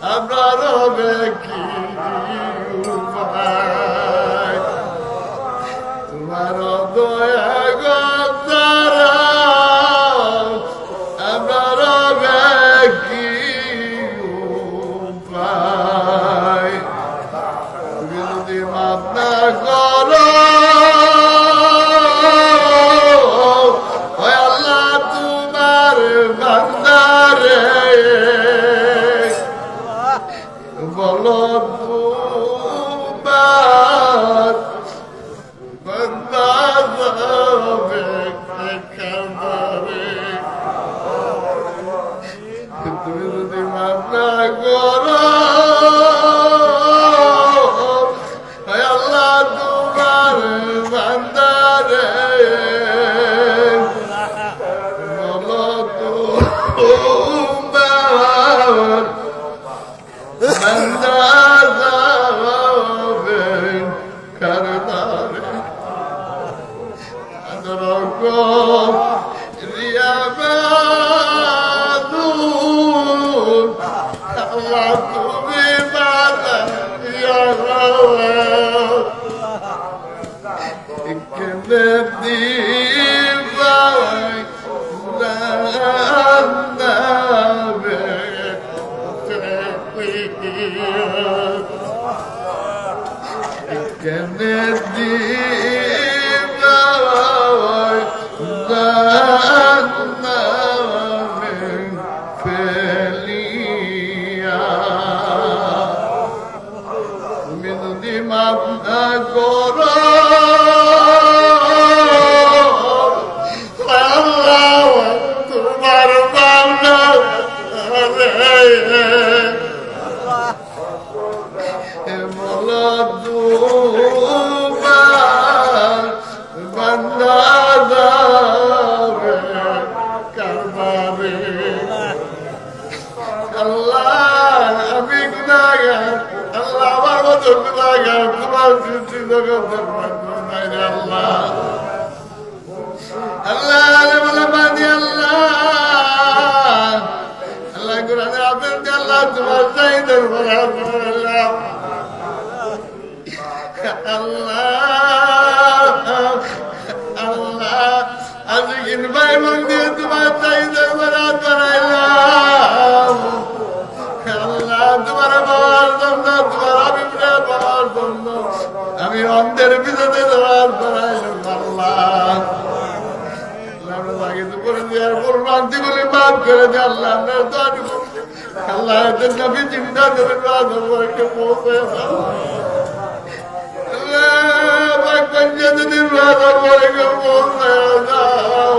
Ebrara bekir Saranga আমি গুনাগার আল্লাহ আমার মতো গুনাগার তোমার সৃষ্টি জগতের নাই রে আল্লাহ আল্লাহ আলে বলে বাদি আল্লাহ আল্লাহ কোরআনে আবেদ দে আল্লাহ তোমার আটু আল্লাহ এদের নবী চিন্তা করে রাজকে পৌঁছে দাও। আল্লাহ পঞ্চায়েতের রাজকে পৌঁছে দাও।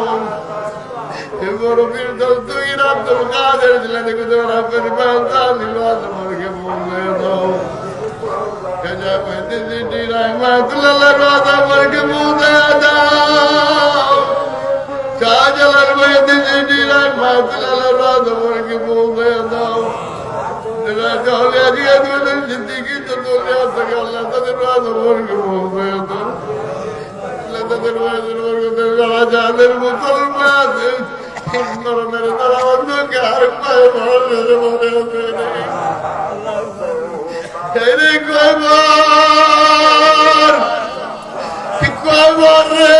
বড় বীর দল তুই আব্দুল কাদের দিলে দেখো তো রাবের বান্দা নিল তোমাকে পৌঁছে দাও। গজা পেতে দিদি রাজাদের মুসলমান দ্বারা অন্যকে আর পায় মরণের মনে হবে রে কবর কবর রে?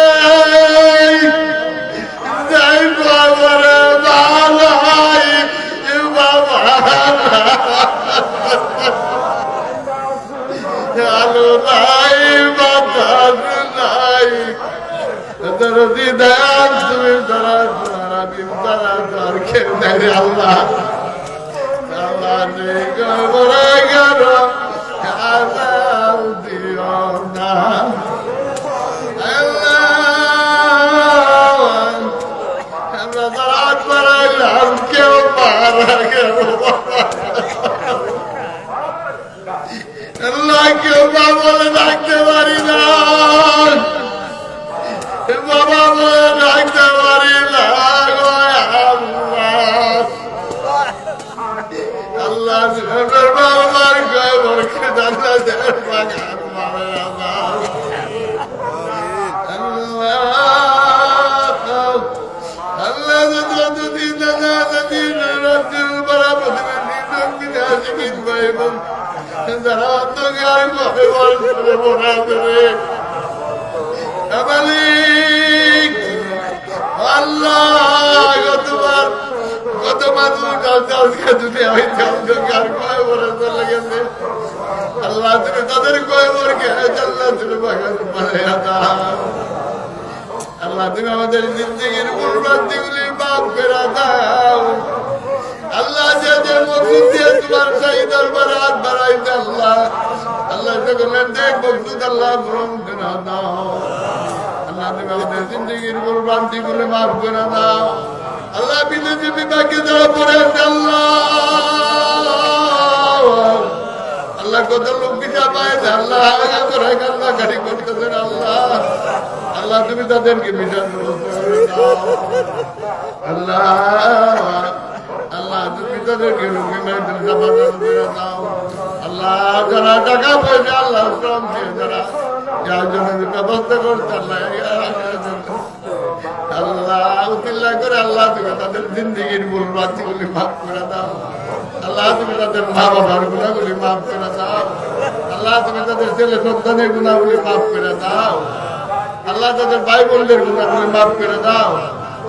যাই কবর বালাই বাবা। আলো নাই নাই। দরদি দান তুমি তারা তারা বিম তারা তার খেয়ে দেয় আল্লাহ। আল্লাহ নে কবরে গেল। আল্লাহ দিও যারা বোনা করে আল্লাহ, গতবার গত কাছে আজকে যদি অন্ধকার কয় বলে গেছে। আল্লাহ তুমি তাদের কয় বাগান মানে আল্লাহ তুমি আমাদের জিন্দগির গুলি মাফ করে দাও। আল্লাহ যে যে মকসুদ দিয়ে তোমার সেই দরবারে হাত বাড়াইতে আল্লাহ। আল্লাহ সকলের দেখ মকসুদ আল্লাহ গ্রহণ করে দাও। আল্লাহ তুমি আমাদের জিন্দগির গুলি মাফ করে দাও। আল্লাহ বিদেশি বিভাগে যারা পড়ে আল্লাহ। আল্লাহ কত লোক বিচার পায় আল্লাহ আগা করে কান্না গাড়ি করতেছেন, আল্লাহ। আল্লাহ তুমি তাদেরকে বিচার আল্লাহ। আল্লাহ, তুমি তাদেরকে দাও। আল্লাহ, যারা টাকা পয়সা আল্লাহ শ্রম দিয়ে যারা যার জন্য ব্যবস্থা করতে আল্লাহ আল্লাহ উতিল্লা করে আল্লাহ তুমি তাদের জিন্দিগির ভুল রাত্রিগুলি মাফ করে দাও। আল্লাহ, তুমি তাদের মা বাবার গুণাগুলি মাফ করে দাও। আল্লাহ, তুমি তাদের ছেলে সন্তানের গুণাগুলি মাফ করে দাও। আল্লাহ, তাদের ভাই বোনদের গুণাগুলি মাফ করে দাও।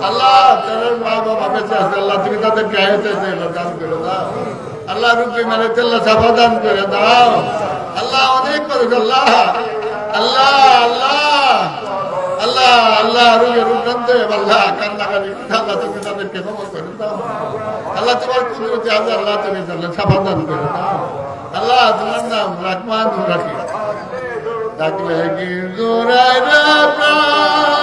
আল্লাহ, তাদের মা বাবা বেঁচে আছে, আল্লাহ তুমি তাদের গায়েতে দান করে দাও। আল্লাহ রুপি মানে তেল্লা সাফা দান করে দাও। আল্লাহ অনেক মানুষ, আল্লাহ আল্লাহ আল্লাহ আল্লাহ আল্লাহ রুগে রূপান্তে আল্লাহ কান্নাকারি আল্লাহ তুমি তাদেরকে ক্ষমা করে দাও। আল্লাহ তোমার কুদরতি আছে আল্লাহ তুমি তাহলে সাবধান করে দাও। আল্লাহ তোমার নাম রহমান রাখি। ডাকলে কি জোরাই তোমায়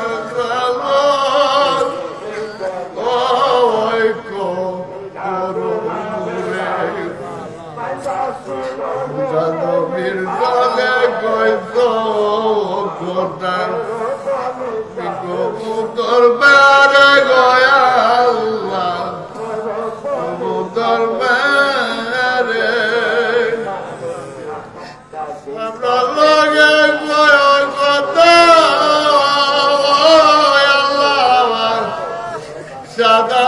আল্লাহ দরবারে গয়া আল্লাহ দরবারে আমরা লগে গয় কথা। সাদা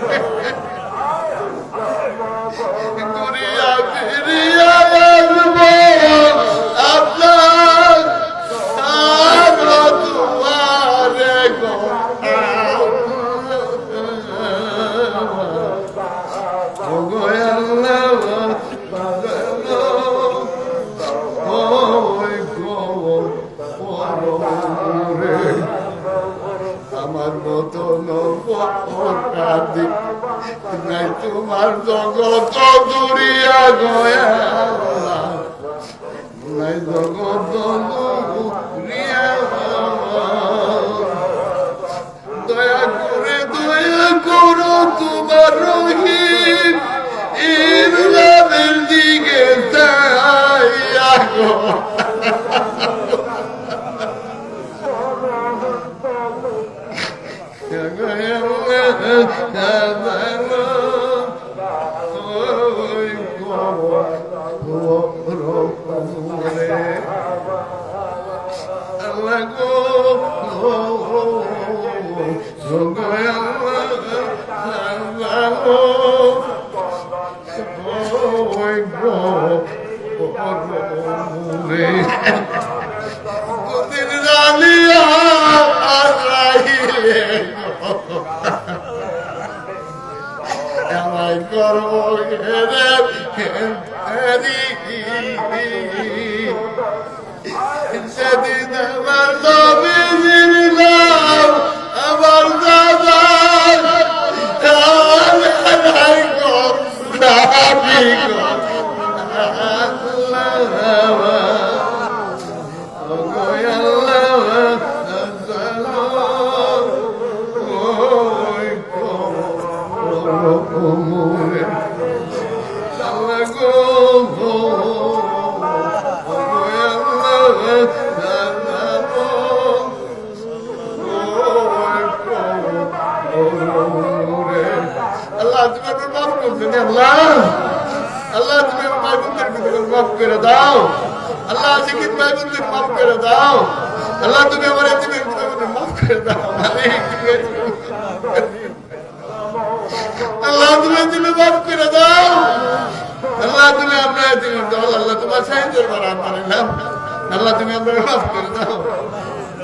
তোমার জগত দূরিয়া গয়া জগত দূরিয়া দয়া করে দয়া করো তোমার রহিম ইমরানের দিকে তাইয়া গো பசுவே আল্লাহ, তুমি আমার করে দাও আল্লাহ। শিক্ষিত ভাই বোনদের মাফ করে দাও। আল্লাহ তুমি আমার এতিমের ভিতরে মাফ করে দাও। আল্লাহ, তুমি আমরা করে দাও।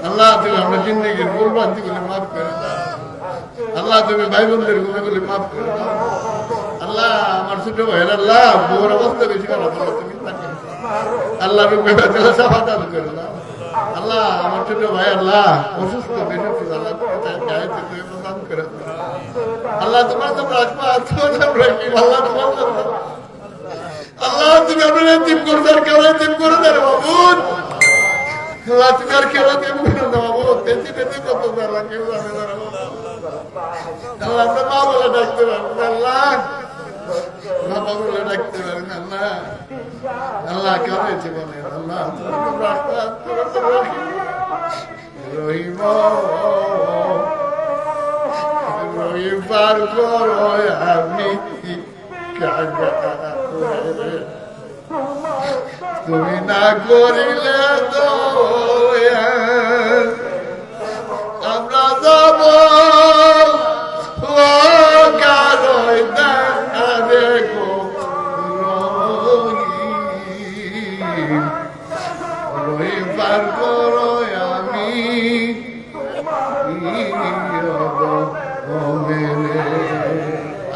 আল্লাহ, তুমি আমরা জিন্দগির ভুল বান্তিগুলি মাফ করে দাও। আল্লাহ, তুমি ভাই বোনদের গুণাগুলি মাফ করে আল্লাহ, আমার ছোট ভাইয়ের আল্লাহ, বউর অবস্থা বেশি আল্লাহ, তুমি আল্লাহ রূপে দিলে সাফাদান করে আল্লাহ, আমার ছোট ভাই আল্লাহ, অসুস্থ, বেশি আল্লাহ করে আল্লাহ, তোমার তো আল্লাহ তোমার আল্লাহ, তুমি করে দেন করে দেন বাবুন আল্লাহ, তুমি আর করে দাও বাবু? তেজি তেজি কত কেউ জানে আমরা মা বলে ডাকতে পারবেন আল্লাহ। বাবা বলে ডাকতে পারবেন আল্লাহ। আল্লাহ কেমন জীবনে, আল্লাহ। তো তো। রহিম পার করো আমি তুমি না করিলে দয়া আমরা যাব। পার করো আমি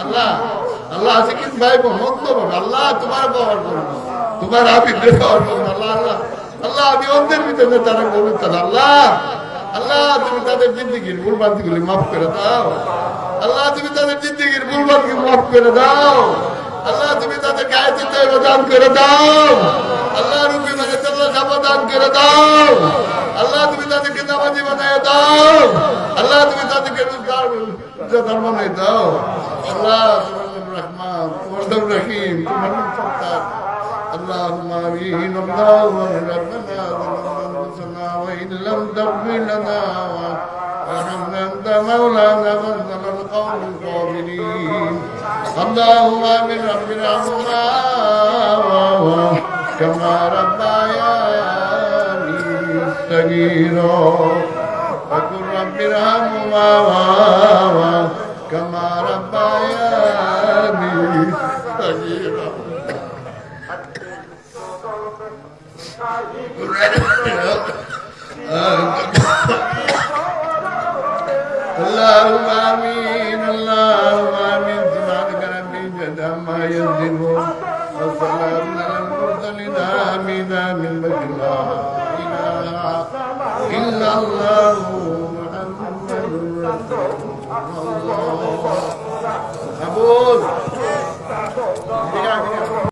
আল্লাহ আল্লাহ আছে কি ভাই মোহাম্মদ করুন, আল্লাহ তোমার পাওয়ার করুন, তোমার আবিদের পাওয়ার করুন, আল্লাহ আল্লাহ আল্লাহ, আমি অন্যের ভিতরে তারা বলুন তাহলে আল্লাহ আল্লাহ, তুমি তাদের জিন্দিগির ভুল বান্তিগুলি মাফ করে দাও, আল্লাহ, তুমি তাদের জিন্দিগির ভুল বান্তি মাফ করে দাও, আল্লাহ, তুমি তাদের গায়ে দান করে দাও, আল্লাহ রুবি মানে তাল্লাহ সাবধান করে দাও আল্লাহ তুমি তাদেরকে নামাজি বানায় দাও আল্লাহ তুমি তাদেরকে রোজগার বানায় দাও আল্লাহ তোমার নাম রহমান তোমার নাম রহিম তোমার নাম সত্তার اللهم امين اللهم ربنا ظلمنا انفسنا وان لم تغفر لنا وارحمنا انت مولانا فانزل القول القوم الكافرين اللهم آمين ربنا ارحمهما كما ربياني صغيرا وقل رب ارحمهما كما ربياني صغيرا اللهم امين اللهم محمد رسول الله أبوك